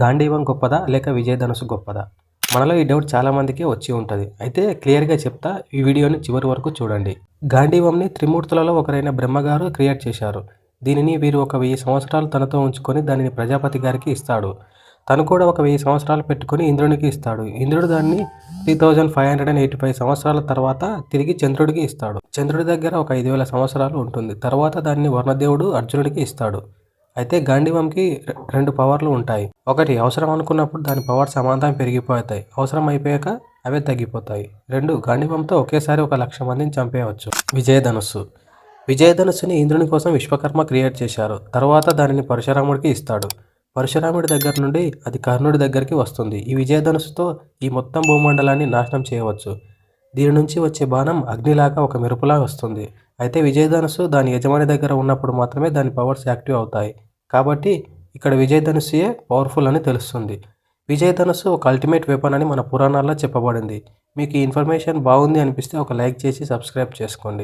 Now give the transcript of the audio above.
గాంధీవం గొప్పదా లేక విజయధనుసు గొప్పదా? మనలో ఈ డౌట్ చాలామందికి వచ్చి ఉంటుంది. అయితే క్లియర్గా చెప్తా ఈ వీడియోని చివరి వరకు చూడండి. గాంధీవంని త్రిమూర్తులలో ఒకరైన బ్రహ్మగారు క్రియేట్ చేశారు. దీనిని వీరు ఒక వెయ్యి సంవత్సరాలు తనతో ఉంచుకొని దానిని ప్రజాపతి గారికి ఇస్తాడు. తను కూడా ఒక వెయ్యి సంవత్సరాలు పెట్టుకొని ఇంద్రునికి ఇస్తాడు. ఇంద్రుడు దాన్ని three thousand five hundred and eighty five సంవత్సరాల తర్వాత తిరిగి చంద్రుడికి ఇస్తాడు. చంద్రుడి దగ్గర ఒక ఐదు వేల సంవత్సరాలు ఉంటుంది. తర్వాత దాన్ని వర్ణదేవుడు అర్జునుడికి ఇస్తాడు. అయితే గాంధీవంకి రె- రెండు పవర్లు ఉంటాయి. ఒకటి అవసరం అనుకున్నప్పుడు దాని పవర్ సమాంతం పెరిగిపోతాయి. అవసరం అయిపోయాక అవే తగ్గిపోతాయి. రెండు గాంధీవంతో ఒకేసారి ఒక లక్ష మందిని చంపేయవచ్చు. విజయధనుస్సు. విజయధనుస్సుని ఇంద్రుని కోసం విశ్వకర్మ క్రియేట్ చేశారు. తర్వాత దానిని పరశురాముడికి ఇస్తాడు. పరశురాముడి దగ్గర నుండి అది కర్ణుడి దగ్గరికి వస్తుంది. ఈ విజయధనుస్సుతో ఈ మొత్తం భూమండలాన్ని నాశనం చేయవచ్చు. దీని నుంచి వచ్చే బాణం అగ్నిలాగా ఒక మెరుపులా వస్తుంది. అయితే విజయధనుసు దాని యజమాని దగ్గర ఉన్నప్పుడు మాత్రమే దాని పవర్స్ యాక్టివ్ అవుతాయి. కాబట్టి ఇక్కడ విజయధనుసుయే పవర్ఫుల్ అని తెలుస్తుంది. విజయధనుసు ఒక అల్టిమేట్ వెపన్ అని మన పురాణాల్లో చెప్పబడింది. మీకు ఈ ఇన్ఫర్మేషన్ బాగుంది అనిపిస్తే ఒక లైక్ చేసి సబ్స్క్రైబ్ చేసుకోండి.